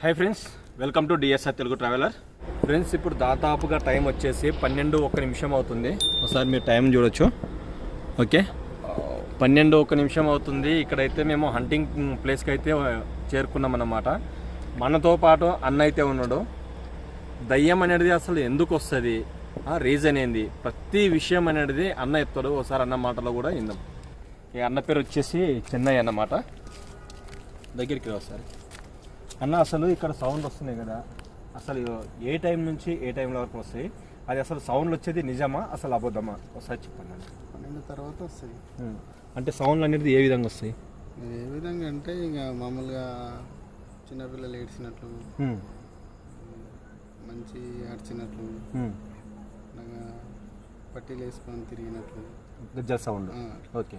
Hi friends welcome to DSR Telugu traveller friends ఇప్పుడు దాదాపుగా time వచ్చేసి పన్నెండు ఒక నిమిషం అవుతుంది. ఒకసారి మీరు టైం చూడొచ్చు. ఓకే పన్నెండు ఒక నిమిషం అవుతుంది. ఇక్కడైతే మేము హంటింగ్ ప్లేస్కి అయితే చేరుకున్నాం అన్నమాట. మనతో పాటు అన్న అయితే ఉన్నాడు. దయ్యం అనేది అసలు ఎందుకు వస్తుంది? రీజన్ ఏంది? ప్రతి విషయం అనేది అన్న ఎత్తాడు ఒకసారి అన్న మాటలో కూడా విందాం. ఈ అన్న పేరు వచ్చేసి చెన్నై అన్నమాట. దగ్గరికి రా ఒకసారి. అన్న అసలు ఇక్కడ సౌండ్ వస్తున్నాయి కదా. అసలు ఏ టైం నుంచి ఏ టైం వరకు వస్తాయి? అది అసలు సౌండ్లు వచ్చేది నిజమా? అసలు అబద్ధమా? ఒకసారి చెప్పండి అన్న. పన్నెండు తర్వాత వస్తుంది ఉం. అంటే సౌండ్లు అనేది ఏ విధంగా వస్తాయి? ఏ విధంగా అంటే ఇక మామూలుగా చిన్నపిల్లలు ఏడ్చినట్లు. మంచి. అలాగా పట్టీలు వేసుకొని తిరిగినట్లు సౌండ్ ఓకే.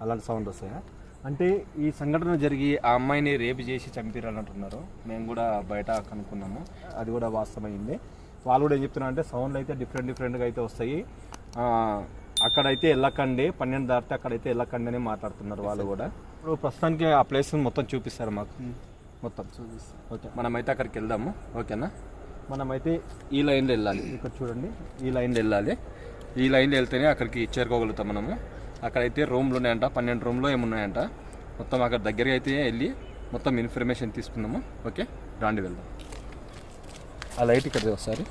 అలాంటి సౌండ్ వస్తాయా? అంటే ఈ సంఘటన జరిగి ఆ అమ్మాయిని రేపు చేసి చంపిరని అంటున్నారు మేము కూడా బయట కనుక్కున్నాము. అది కూడా వాస్తవమైంది. వాళ్ళు కూడా ఏం చెప్తున్నారు అంటే సౌండ్లు అయితే డిఫరెంట్ డిఫరెంట్గా అయితే వస్తాయి. అక్కడైతే వెళ్ళకండి పన్నెండు దాటితే అక్కడైతే వెళ్ళకండి అని మాట్లాడుతున్నారు వాళ్ళు కూడా. ఇప్పుడు ప్రస్తుతానికి ఆ ప్లేస్ మొత్తం చూపిస్తారు మాకు. మొత్తం. చూపిస్తాం ఓకే. మనమైతే అక్కడికి వెళ్దాము. ఓకేనా? మనమైతే ఈ లైన్లో వెళ్ళాలి. ఇక్కడ చూడండి. ఈ లైన్లో వెళ్ళాలి. ఈ లైన్లో వెళ్తేనే అక్కడికి చేరుకోగలుగుతాం మనము. అక్కడైతే రూమ్లు ఉన్నాయంట. పన్నెండు రూమ్లో ఏమున్నాయంట. మొత్తం అక్కడ దగ్గరికి అయితే వెళ్ళి మొత్తం ఇన్ఫర్మేషన్ తీసుకుందాము. ఓకే రాండి వెళ్దాం. ఆ లైట్ ఇక్కడ ఒకసారి.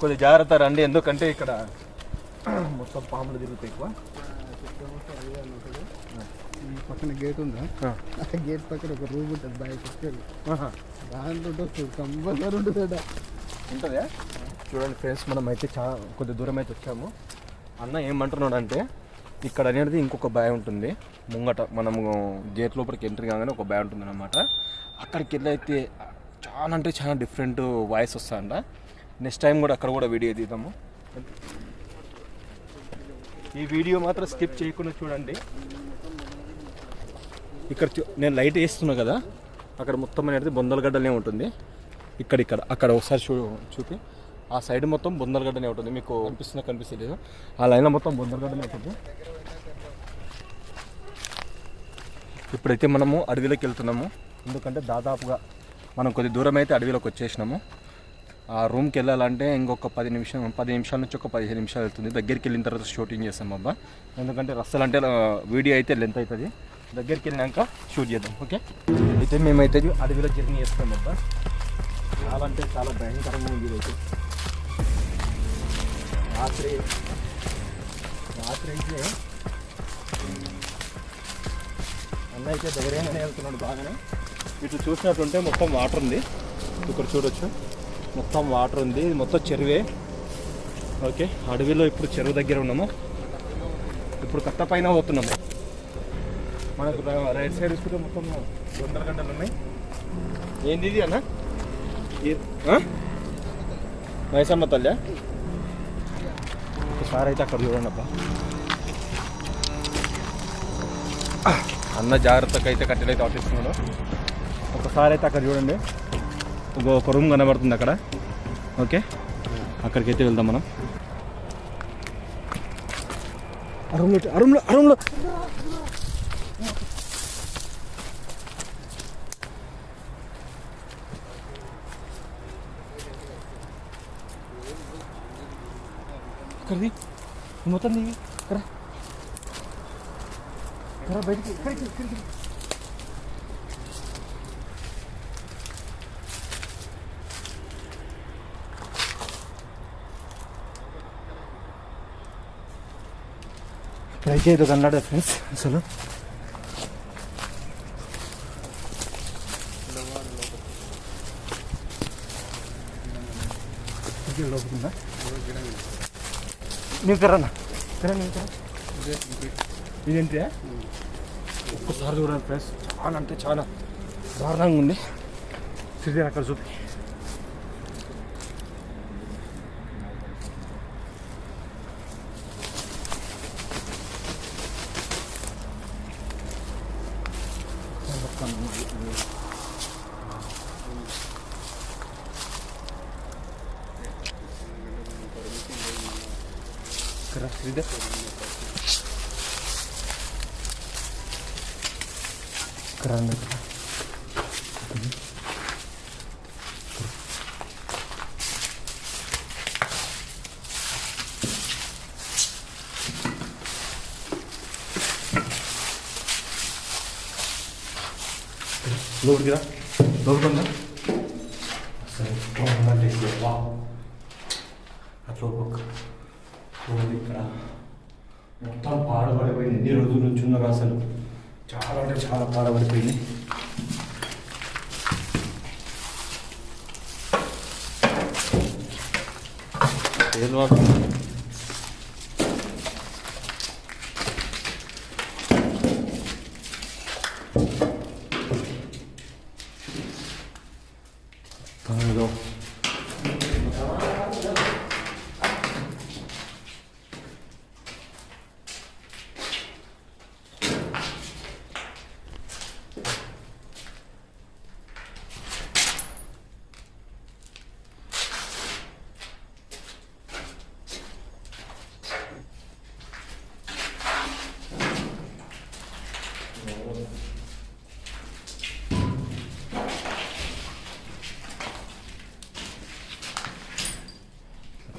కొద్దిగా జాగ్రత్త రండి. ఎందుకంటే ఇక్కడ మొత్తం పాములు తిరుగుతాయి ఎక్కువ. ఈ పక్కన గేట్ ఉందా? ఆ. గేట్ పక్కన ఒక రూమ్ ఉంటుంది. బయట. దాంట్లో కంపల్సరీ ఉంటుంది. ఉంటుందా? చూడండి ఫ్రెండ్స్ మనం అయితే చాలా కొద్ది దూరం అయితే వచ్చాము. అన్న ఏమంటున్నాడు అంటే ఇక్కడ అనేది ఇంకొక బాయ్ ఉంటుంది. ముంగట మనము గేట్ లోపలికి ఎంట్రీ కాగానే ఒక బాయ్ ఉంటుంది అనమాట అక్కడికి వెళ్ళైతే అయితే చాలా అంటే చాలా డిఫరెంట్ వాయిస్ వస్తుందంట నెక్స్ట్ టైం కూడా అక్కడ కూడా వీడియో తీద్దాము. ఈ వీడియో మాత్రం స్కిప్ చేయకుండా చూడండి. ఇక్కడ చూ- నేను లైట్ వేస్తున్నా కదా అక్కడ మొత్తం అనేది బొందలగడ్డలే ఉంటుంది. ఇక్కడ ఇక్కడ అక్కడ ఒకసారి చూ చూపి. ఆ సైడ్ మొత్తం బొందలగడ్డనే ఉంటుంది. మీకు కనిపిస్తుందా కనిపిస్తలేదు. ఆ లైన్లో మొత్తం బొందలగడ్డనే ఉంటుంది. ఇప్పుడైతే మనము అడవిలోకి వెళ్తున్నాము. ఎందుకంటే దాదాపుగా మనం కొద్ది దూరం అయితే అడవిలోకి వచ్చేసినాము. ఆ రూమ్కి వెళ్ళాలంటే ఇంకొక పది నిమిషం పది నిమిషాల నుంచి ఒక పదిహేను నిమిషాలు వెళ్తుంది దగ్గరికి వెళ్ళిన తర్వాత షూటింగ్ చేస్తాం అబ్బా. ఎందుకంటే రస్తలు అంటే వీడియో అయితే లెంత్ అవుతుంది. దగ్గరికి వెళ్ళినాక షూట్ చేద్దాం ఓకే? అయితే మేమైతే అడవిలో జర్నీ చేస్తాం అబ్బా. చాలా అంటే చాలా భయంకరంగా ఉంది ఇదైతే. రాత్రి రాత్రి అయితే అన్న అయితే ధైర్యంగానే వెళ్తున్నాడు బాగానే. ఇటు చూసినట్టుంటే మొత్తం వాటర్ ఉంది. ఇక్కడ చూడొచ్చు. మొత్తం వాటర్ ఉంది. ఇది మొత్తం చెరువే. ఓకే అడవిలో ఇప్పుడు చెరువు దగ్గర ఉన్నాము. ఇప్పుడు కట్ట పైన పోతున్నాము. మనకు రైట్ సైడ్ చూసుకుంటే మొత్తం వందల గంటలు ఉన్నాయి. ఏంది ఇది అన్న? మైసమ్మ తల్లి ఒకసారి అయితే అక్కడ చూడండి అబ్బా. అన్న జాగ్రత్తగా అయితే కట్టెలైతే ఆటిస్తున్నాడు ఒకసారి అయితే అక్కడ చూడండి. ఒక ఒక రూమ్ కనబడుతుంది అక్కడ. ఓకే? అక్కడికైతే వెళ్దాం మనం. ఆ రూమ్లో ఆ రూమ్లో ఆ రూమ్లో ఇక్కడిది మొత్తం దిగి ఇక్కడ ఇక్కడ బయటికి ఇక్కడికి ఇక్కడికి ఇక్కడైతే ఏదో కన్నాడు ఫ్రెండ్స్ అసలు. ఇది లోపలిందా నీకు కరన్నా కరా ఇదే. ఇదేంటి? ఒక్కసారి చూడండి ఫ్రెండ్స్. చాలా అంటే చాలా దారుణంగా ఉంది. సిద్ధి అక్కడ చూపి. ఇక్కడ శ్రీధర్ లోపలికి రా లోపలికి ఉందా సరే వా అట్లా ఒక చూడండి ఇక్కడ. మొత్తం పాడబడిపోయింది. ఎన్ని రోజుల నుంచి ఉన్నారు అసలు? చాలా అంటే చాలా పాడబడిపోయింది. ఏదో బాబు తనలో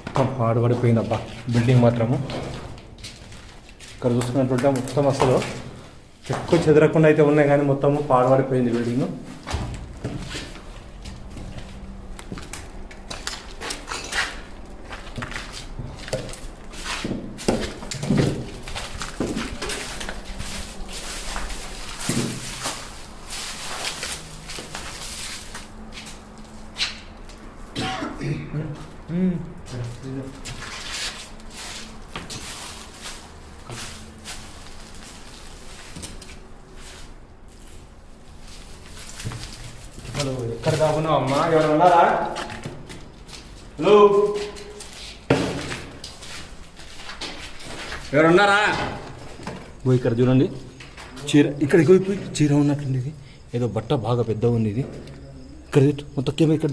మొత్తం పాడుపడిపోయిందబ్బా బిల్డింగ్ మాత్రము. ఇక్కడ చూసుకున్నట్టుంటే మొత్తం అసలు ఎక్కువ చెదరకుండా అయితే ఉన్నాయి కానీ మొత్తము పాడుపడిపోయింది బిల్డింగ్ హలో ఎక్కడ అమ్మా ఎవరు ఉన్నారా? హలో? ఎవరు ఉన్నారా? పోయి ఇక్కడ చూడండి. చీర ఇక్కడ పోయి చీర ఉన్నట్టుంది ఇది. ఏదో బట్ట బాగా పెద్ద ఉంది ఇది. ఇక్కడ తిట్టు మొత్తం కెమెరా ఇక్కడ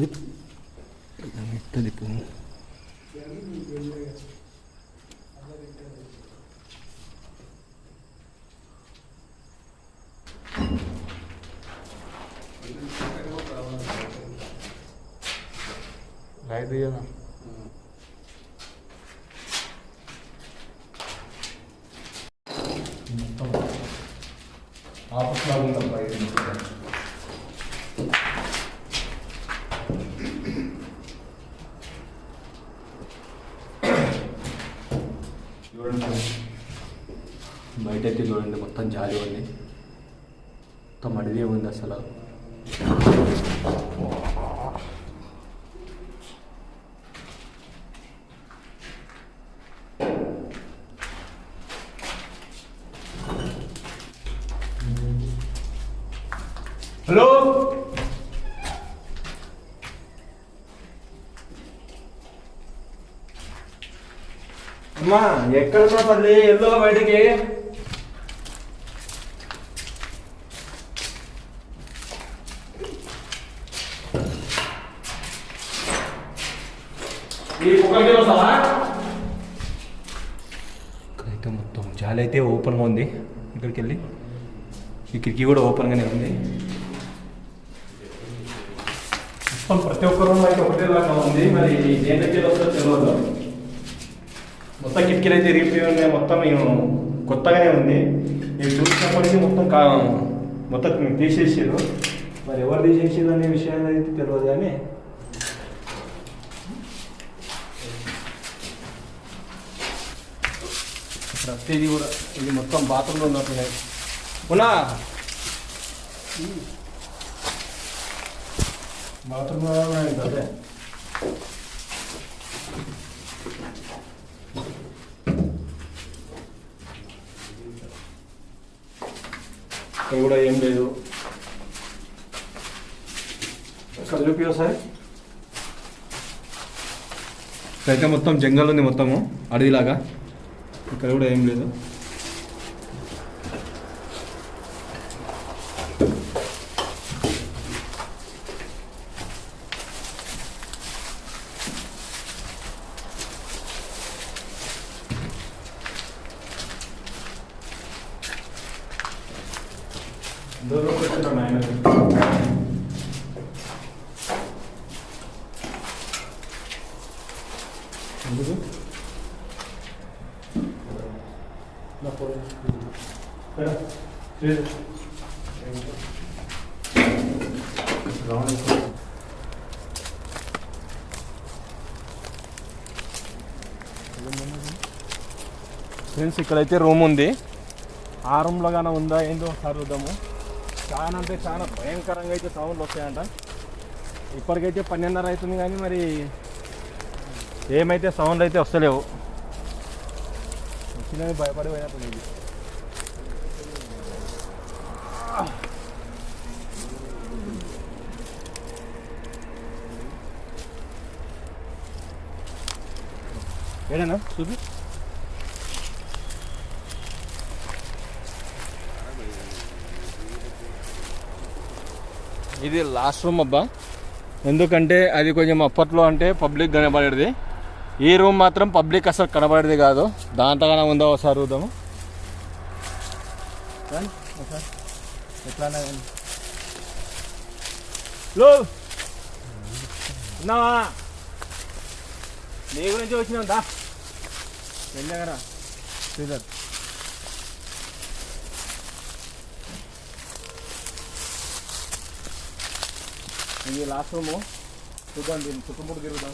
తిప్పు రైట్ కదా బయట అయితే చూడండి. మొత్తం జాలి ఉంది. మొత్తం అడిగే ఉంది అసలు హలో అమ్మా ఎక్కడ తల్లి ఎల్లో బయటికి. ఇక్కడైతే మొత్తం జాలి అయితే ఓపెన్గా ఉంది. ఇక్కడికి వెళ్ళి. ఈ కిటికీ కూడా ఓపెన్గానే ఉంది. ప్రతి ఒక్క రూమ్ అయితే ఒకటేలాగా ఉంది. మరి దేని దగ్గర వస్తుందో తెలియదు మొత్తం కిటికీలు అయితే ఇరిగిపోయి ఉన్నాయి. మొత్తం కొత్తగానే ఉంది. మీరు చూసినప్పటికీ మొత్తం కా మొత్తం తీసేసారు. మరి ఎవరు తీసేసారు అనే విషయాలు అయితే తెలియదు కానీ ప్రతిదీ కూడా ఇది మొత్తం బాత్రూంలో ఉన్నట్టున్నాయి ఉన్నా! బాత్రూంలో ఉన్నాయి అదే ఇక్కడ కూడా ఏం లేదు. ఇక్కడ చూపి ఒకసారి అయితే మొత్తం జంగల్ ఉంది మొత్తము అడవిలాగా. ఇక్కడ కూడా ఏం లేదు డోర్లోకి వచ్చిన నాయన ఎందుకు నా పోయి. ఎక్కడ? లేదు. రౌండ్ వేసుకో. ఫ్రెండ్స్ ఇక్కడైతే రూమ్ ఉంది. ఆ రూమ్లో కానీ ఉందా? ఏందో ఒకసారి చూద్దాము. చాలా అంటే చాలా భయంకరంగా అయితే సౌండ్లు వస్తాయంట. ఇప్పటికైతే పన్నెండున్నర అవుతుంది కానీ మరి ఏమైతే సౌండ్ అయితే వస్తలేవు. వచ్చినవి భయపడి ఇది. ఏడనా చూపి. ఇది లాస్ట్ రూమ్ అబ్బా. ఎందుకంటే అది కొంచెం అప్పట్లో అంటే పబ్లిక్ కనబడేది. ఈ రూమ్ మాత్రం పబ్లిక్ అసలు కనబడేది కాదు. దాంతగానే ఉందో ఒకసారి చూద్దాము. ఎట్లానే ఉన్నావా? నీ గురించి వచ్చినాం దా. వెళ్ళాగరా. శ్రీధర్. ఇది లాస్ట్ రూము చూద్దాం దీన్ని చుట్టుముట్టు తిరుగుదాం.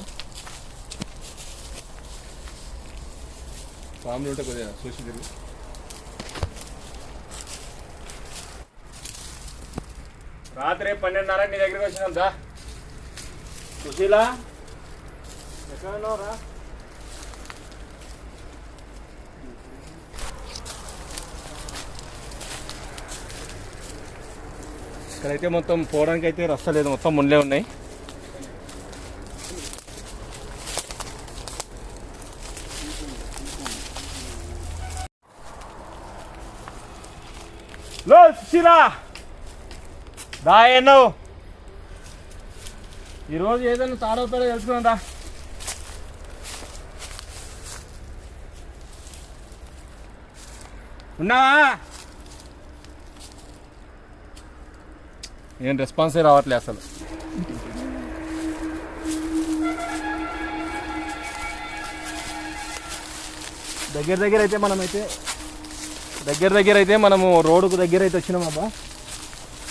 పాములు ఉంటే కొద్దిగా చూసి తిరుగు. రాత్రి పన్నెండున్నర నీ దగ్గరికి వచ్చినాం దా. సుశీల ఎక్కడ ఉన్నావు రా ఇక్కడైతే మొత్తం పోవడానికి అయితే రస్తా లేదు. మొత్తం ముందే ఉన్నాయి. లో సుశీలా! దా ఈరోజు ఏదైనా తాడవుతాడో తెలుసుకుందా దా ఉన్నావా? ఏం రెస్పాన్సే రావట్లే అసలు. దగ్గర దగ్గర అయితే మనమైతే దగ్గర దగ్గర అయితే మనము రోడ్డుకు దగ్గర అయితే వచ్చినాం అబ్బా.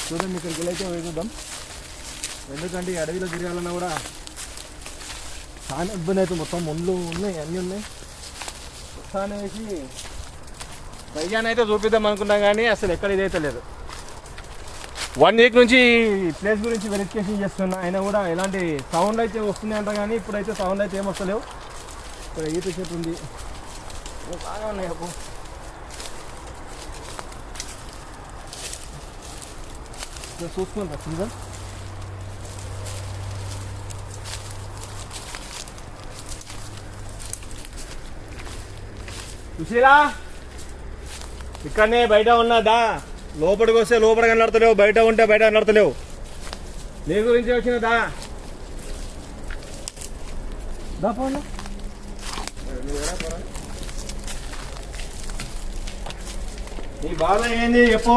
చూడండి ఇక్కడికి వెళ్ళి అయితే వేగుద్దాం ఎందుకంటే ఈ అడవిలో తిరగాలన్నా కూడా చాలా ఇబ్బంది అయితే మొత్తం ముళ్ళు ఉన్నాయి అన్నీ ఉన్నాయి. ఉత్సాహం వేసి పైగానైతే చూపిద్దాం అనుకున్నా కానీ అసలు ఎక్కడ ఇదైతే లేదు. వన్ వీక్ నుంచి ప్లేస్ గురించి వెరిఫికేషన్ చేస్తున్నా. అయినా కూడా ఎలాంటి సౌండ్ అయితే వస్తుంది అంట కానీ ఇప్పుడైతే సౌండ్ అయితే ఏం వస్తలేవు. ఇక్కడ ఈత చెట్టు ఉంది. బాగా ఉన్నాయి అప్పు చూసుకుంటా సీజన్ సుశీలా ఇక్కడనే బయట ఉన్నదా లోపలికి వస్తే లోపల కనడతలేవు బయట ఉంటే బయట కనడతలేవు నీ గురించి వచ్చినదా దా. నీ బాధ ఏంది? చెప్పు.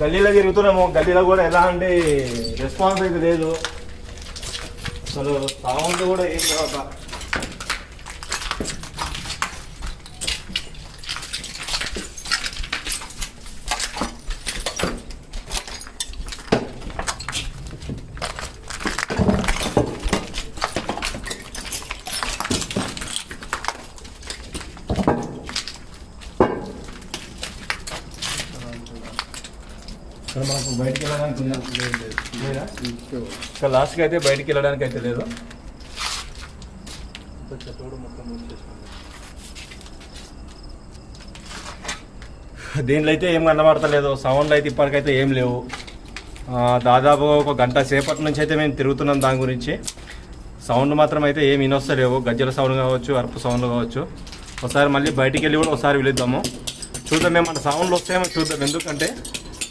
గల్లీలో తిరుగుతున్నాము. గల్లీలో కూడా ఎలాంటి రెస్పాన్స్ అయితే లేదు. అసలు సౌండ్ కూడా ఏం తర్వాత ఇక్కడ మనకు బయటికి వెళ్ళడానికి లాస్ట్కి అయితే బయటికి వెళ్ళడానికి అయితే లేదు. దీంట్లో అయితే ఏం కనబడతలేదు. సౌండ్ అయితే ఇప్పటికైతే ఏం లేవు. దాదాపు ఒక గంట సేపటి నుంచి అయితే మేము తిరుగుతున్నాం దాని గురించి. సౌండ్ మాత్రం అయితే ఏం వినొస్తలేవు. గజ్జల సౌండ్ కావచ్చు అరుపు సౌండ్ కావచ్చు. ఒకసారి మళ్ళీ బయటికి వెళ్ళి కూడా ఒకసారి వెళుద్దాము చూద్దాం మేము సౌండ్లు వస్తాయేమో చూద్దాం. ఎందుకంటే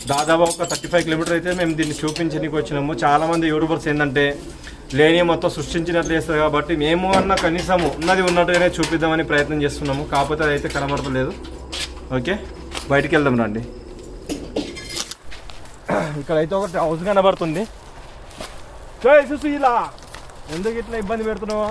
దాదాపు ఒక థర్టీ ఫైవ్ కిలోమీటర్ అయితే మేము దీన్ని చూపించడానికి వచ్చినాము. చాలామంది యూట్యూబర్స్ ఏంటంటే లేని మొత్తం సృష్టించినట్లు చేస్తారు కాబట్టి మేము అన్న కనీసం ఉన్నది ఉన్నట్టుగానే చూపిద్దామని ప్రయత్నం చేస్తున్నాము. కాకపోతే అదైతే కనబడతలేదు. ఓకే? బయటికి వెళ్దాం రండి. ఇక్కడైతే ఒకటి హౌస్ కనబడుతుంది. జై ఎందుకు ఇట్లా ఇబ్బంది పెడుతున్నావా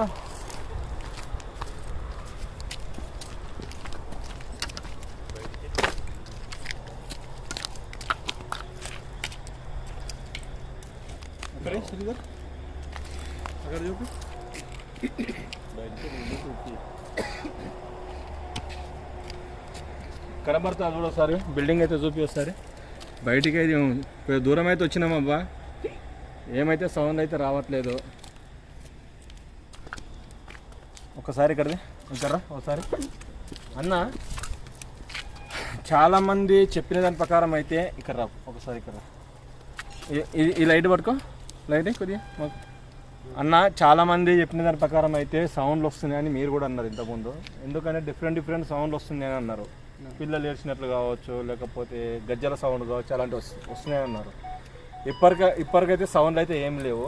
అక్కడే శ్రీధర్ అక్కడ చూపి కనబడతా చూడు ఒకసారి బిల్డింగ్ అయితే చూపి ఒకసారి బయటికి అయితే దూరం అయితే వచ్చినామబ్బా. ఏమైతే సౌండ్ అయితే రావట్లేదు. ఒకసారి ఇక్కడది. ఇంకరా ఒకసారి. అన్న చాలామంది చెప్పిన దాని ప్రకారం అయితే ఇక్కడ రా ఒకసారి ఇక్కడ ఈ- ఈ లైట్ పట్టుకో. లైట్ కొద్దిగా మాకు. అన్న చాలామంది చెప్పిన దాని ప్రకారం అయితే సౌండ్లు వస్తున్నాయని మీరు కూడా అన్నారు ఇంతకుముందు. ఎందుకంటే డిఫరెంట్ డిఫరెంట్ సౌండ్లు వస్తున్నాయని అన్నారు. పిల్లలు ఏడ్చినట్లు కావచ్చు లేకపోతే గజ్జల సౌండ్ కావచ్చు అలాంటివి వస్తు- వస్తున్నాయని అన్నారు. ఇప్పటిక ఇప్పటికైతే సౌండ్లు అయితే ఏం లేవు.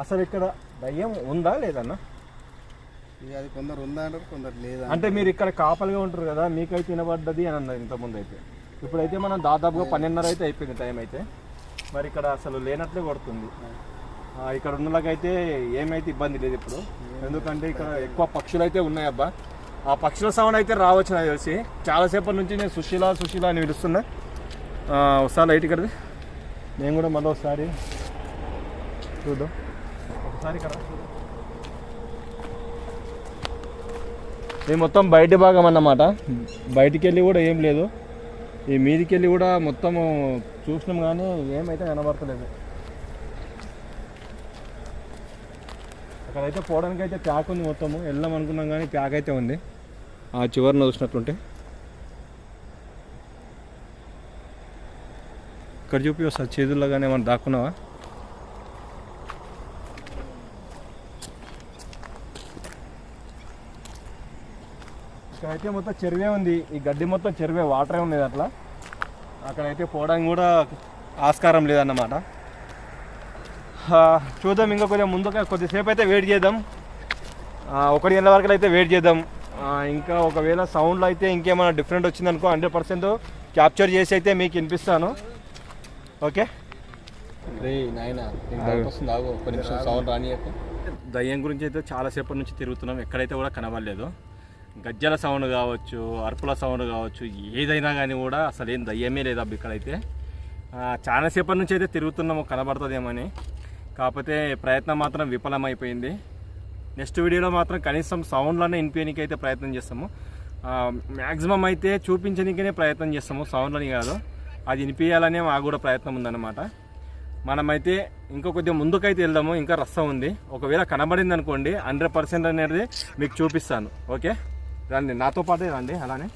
అసలు ఇక్కడ దయ్యం ఉందా లేదన్న ఇక అది కొందరు ఉందా అంటారు కొందరు లేదా అంటే మీరు ఇక్కడ కాపలుగా ఉంటారు కదా మీకైతే వినబడ్డది అని అన్నారు ఇంతకుముందు అయితే. ఇప్పుడైతే మనం దాదాపుగా పన్నెండున్నర అయితే అయిపోయింది టైం అయితే. మరి ఇక్కడ అసలు లేనట్లే కొడుతుంది. ఇక్కడ ఉన్నలాగైతే ఏమైతే ఇబ్బంది లేదు ఇప్పుడు. ఎందుకంటే ఇక్కడ ఎక్కువ పక్షులు అయితే ఉన్నాయి అబ్బా ఆ పక్షుల సౌండ్ అయితే రావచ్చు నాకు తెలిసి. చాలాసేపటి నుంచి నేను సుశీల సుశీల అని పిలుస్తున్నా. ఒకసారి లైట్ ఇక్కడ నేను కూడా మళ్ళీ ఒకసారి చూద్దాం. ఒకసారి ఇక్కడ ఇది మొత్తం బయటి భాగం అన్నమాట. బయటికి వెళ్ళి కూడా ఏం లేదు. ఈ మీదికి వెళ్ళి కూడా మొత్తం చూసినాం కానీ ఏమైతే కనబడతలేదు. అక్కడైతే పోవడానికి అయితే ప్యాక్ ఉంది మొత్తము. వెళ్దాం అనుకున్నాం కానీ ప్యాక్ అయితే ఉంది. ఆ చివరిన చూసినట్లుంటే ఇక్కడ చూపి చేతుల్లో కానీ ఏమన్నా దాక్కున్నావా? ఇక్కడైతే మొత్తం చెరువే ఉంది. ఈ గడ్డి మొత్తం చెరువే వాటరే ఉండేది అట్లా. అక్కడైతే పోవడానికి కూడా ఆస్కారం లేదన్నమాట. చూద్దాం ఇంకా కొద్దిగా ముందుగా కొద్దిసేపు అయితే వెయిట్ చేద్దాం. ఆ, ఒకటి గంటల వరకు అయితే వెయిట్ చేద్దాం. ఇంకా ఒకవేళ సౌండ్లో అయితే ఇంకేమైనా డిఫరెంట్ వచ్చిందనుకో హండ్రెడ్ పర్సెంట్ క్యాప్చర్ చేసి అయితే మీకు వినిపిస్తాను. ఓకే దయ్యం గురించి అయితే చాలాసేపటి నుంచి తిరుగుతున్నాం. ఎక్కడైతే కూడా కనబడలేదు. గజ్జల సౌండ్ కావచ్చు అరుపుల సౌండ్ కావచ్చు ఏదైనా కానీ కూడా అసలు ఏం దయ్యమే లేదు అబ్బా ఇక్కడైతే. ఆ, చాలాసేపటి నుంచి అయితే తిరుగుతున్నాము కనబడుతుందేమని కాకపోతే ప్రయత్నం మాత్రం విఫలమైపోయింది. నెక్స్ట్ వీడియోలో మాత్రం కనీసం సౌండ్లోనే వినిపించడానికి అయితే ప్రయత్నం చేస్తాము. మ్యాక్సిమం అయితే చూపించడానికనే ప్రయత్నం చేస్తాము సౌండ్లని కాదు. అది వినిపించాలనే మాకు కూడా ప్రయత్నం ఉందన్నమాట. మనమైతే ఇంకా కొద్దిగా ముందుకైతే వెళ్దాము ఇంకా రస్తా ఉంది. ఒకవేళ కనబడింది అనుకోండి హండ్రెడ్ పర్సెంట్ అనేది మీకు చూపిస్తాను. ఓకే? రండి నాతో పాటే రండి అలానే.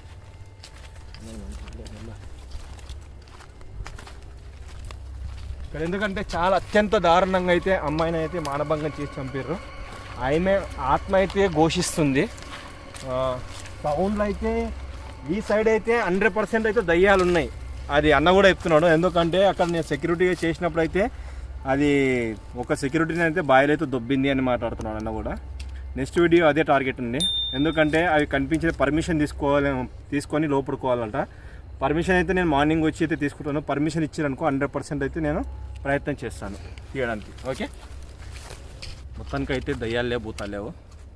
ఇక్కడ ఎందుకంటే చాలా అత్యంత దారుణంగా అయితే అమ్మాయిని అయితే మానభంగం చేసి చంపారు ఆమె ఆత్మ అయితే ఘోషిస్తుంది. ఆ, అయితే ఈ సైడ్ అయితే హండ్రెడ్ పర్సెంట్ అయితే దయ్యాలు ఉన్నాయి అది అన్న కూడా చెప్తున్నాడు. ఎందుకంటే అక్కడ నేను సెక్యూరిటీగా చేసినప్పుడు అయితే అది ఒక సెక్యూరిటీని అయితే బాయిల్ అయితే దొబ్బింది అని మాట్లాడుతున్నాడు అన్న కూడా. నెక్స్ట్ వీడియో అదే టార్గెట్ ఉంది. ఎందుకంటే అవి కనిపించే పర్మిషన్ తీసుకోవాలి తీసుకొని లోపడుకోవాలంట. పర్మిషన్ అయితే నేను మార్నింగ్ వచ్చి అయితే తీసుకుంటాను. పర్మిషన్ ఇచ్చారనుకో హండ్రెడ్ పర్సెంట్ అయితే నేను ప్రయత్నం చేస్తాను. తీయడానికి. ఓకే మొత్తానికి అయితే దయ్యాలు లేవు భూతాలు లేవు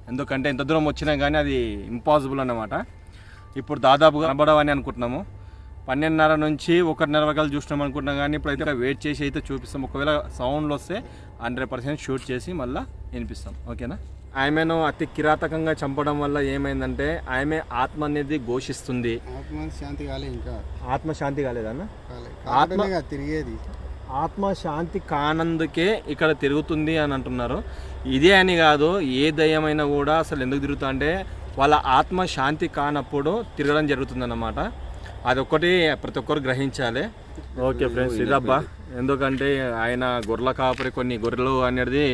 ఎందుకంటే ఎంత దూరం వచ్చినా కానీ అది ఇంపాసిబుల్ అన్నమాట. ఇప్పుడు దాదాపుగా కనబడవని అనుకుంటున్నాము. పన్నెండున్నర నుంచి ఒకటిన్నర వరకు చూసినాం అనుకుంటున్నాం కానీ ఇప్పుడు అయితే వెయిట్ చేసి అయితే చూపిస్తాం. ఒకవేళ సౌండ్లు వస్తే హండ్రెడ్ పర్సెంట్ షూట్ చేసి మళ్ళీ వినిపిస్తాం. ఓకేనా? ఆమెను అతి కిరాతకంగా చంపడం వల్ల ఏమైందంటే ఆమె ఆత్మ అనేది ఘోషిస్తుంది. ఆత్మ శాంతి కాలే ఇంకా. ఆత్మ శాంతి కాలేదన్న కాలే. ఆత్మ- తిరిగేది. ఆత్మ శాంతి కానందుకే ఇక్కడ తిరుగుతుంది అని అంటున్నారు. ఇదే అని కాదు ఏ దయ్యమైనా కూడా అసలు ఎందుకు తిరుగుతా అంటే వాళ్ళ ఆత్మ శాంతి కానప్పుడు తిరగడం జరుగుతుందన్నమాట. అదొక్కటి ప్రతి ఒక్కరు గ్రహించాలి. ఓకే ఫ్రెండ్స్ ఇదబ్బా ఎందుకంటే ఆయన గొర్రెల కాపరి కొన్ని గొర్రెలు అనేది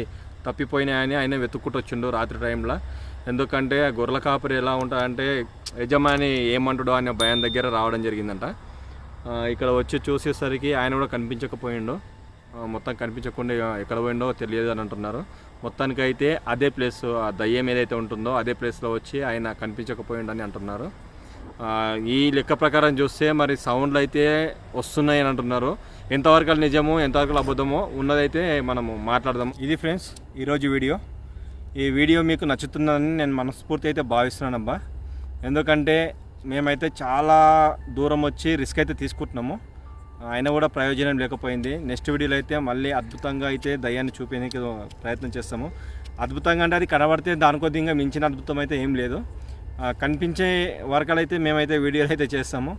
తప్పిపోయినాయని ఆయన వెతుక్కుంటూ వచ్చిండు రాత్రి టైంలో. ఎందుకంటే ఆ గొర్రెల కాపరి ఎలా ఉంటాడంటే యజమాని ఏమంటాడో అనే భయం దగ్గర రావడం జరిగిందంట. ఇక్కడ వచ్చి చూసేసరికి ఆయన కూడా కనిపించకపోయిండు. మొత్తం కనిపించకుండా ఎక్కడ పోయిండో తెలియదు అని అంటున్నారు. మొత్తానికి అయితే అదే ప్లేస్ ఆ దయ్యం ఏదైతే ఉంటుందో అదే ప్లేస్లో వచ్చి ఆయన కనిపించకపోయిండని అంటున్నారు. ఈ లెక్క ప్రకారం చూస్తే మరి సౌండ్లు అయితే వస్తున్నాయి అని అంటున్నారు. ఎంతవరకు నిజమో ఎంతవరకు అబద్ధమో ఉన్నదైతే మనము మాట్లాడదాం. ఇది ఫ్రెండ్స్ ఈరోజు వీడియో. ఈ వీడియో మీకు నచ్చుతుందని నేను మనస్ఫూర్తి అయితే భావిస్తున్నానబ్బా. ఎందుకంటే మేమైతే చాలా దూరం వచ్చి రిస్క్ అయితే తీసుకుంటున్నాము. అయినా కూడా ప్రయోజనం లేకపోయింది. నెక్స్ట్ వీడియోలో అయితే మళ్ళీ అద్భుతంగా అయితే దయ్యాన్ని చూపేందుకు ప్రయత్నం చేస్తాము. అద్భుతంగా అంటే అది కనబడితే దాని కొద్దిగా మించిన అద్భుతం అయితే ఏం లేదు. కనిపించే వరకలు అయితే మేమైతే వీడియోలు అయితే చేస్తాము.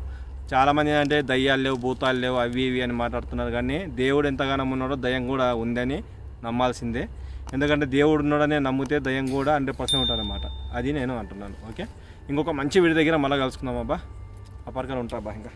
చాలామంది అంటే దయ్యాలు లేవు భూతాలు లేవు అవి ఇవి అని మాట్లాడుతున్నారు. కానీ దేవుడు ఎంతగానో ఉన్నాడో దయ్యం కూడా ఉందని నమ్మాల్సిందే. ఎందుకంటే దేవుడు ఉన్నాడనే నమ్మితే దయ్యం కూడా హండ్రెడ్ పర్సెంట్ ఉంటారన్నమాట. అది నేను అంటున్నాను. ఓకే? ఇంకొక మంచి వీడి దగ్గర మళ్ళీ కలుసుకుందాం అబ్బా. అప్పటికల్ ఉంటారు అబ్బా ఇంకా.